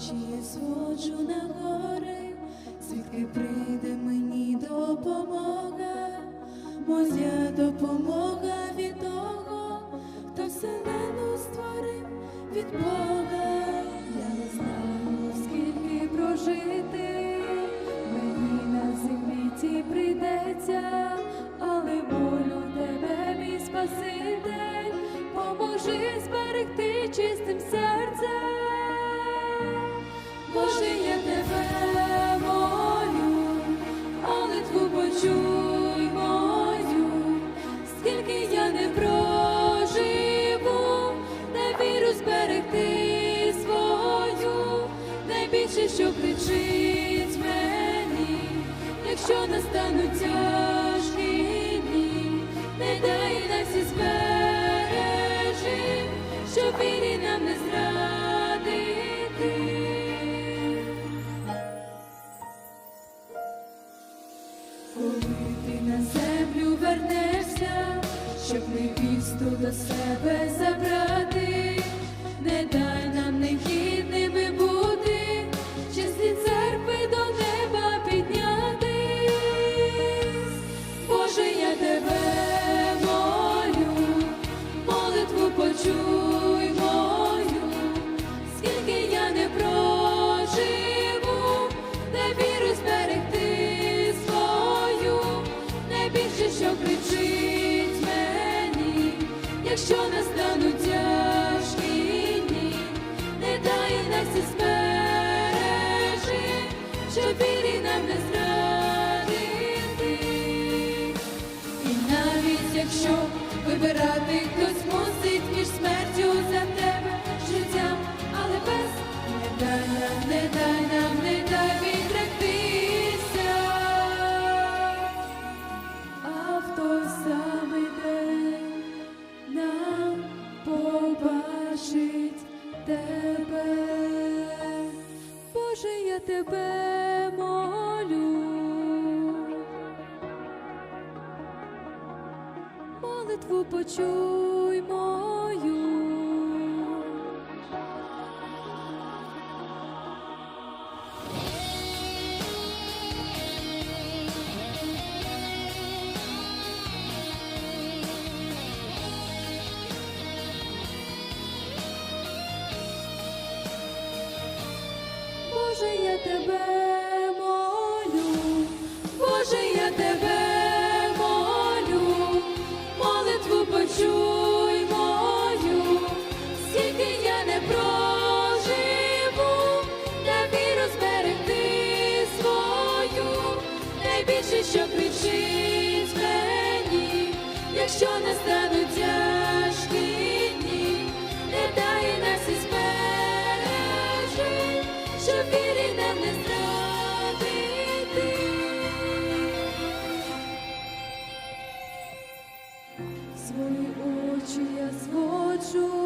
очі зводжу на гори, звідки прийде мені допомога, моя допомога від того, хто вселену створив від Бога. Боже, я тебе молю, молитву почуй мою, скільки я не проживу, дай віру зберегти свою, найбільше, що кричить мені, якщо настануть тяжкі дні, не дай нам всі збережи, Коли ти на землю вернешся, щоб невісту до себе забрати, якщо настануть тяжкі дні, не дай нас всі збережи, що вірі нам не зрадити. І навіть якщо вибирати хтось мусить між смертю за тебе тебе молю. молитву почуй мою. Боже, я тебе Боже, я тебе молю, молитву почуй мою, скільки я не проживу, на віру зберегти свою, найбільше, що кричить якщо настануть тяжкі Свої очі я зводжу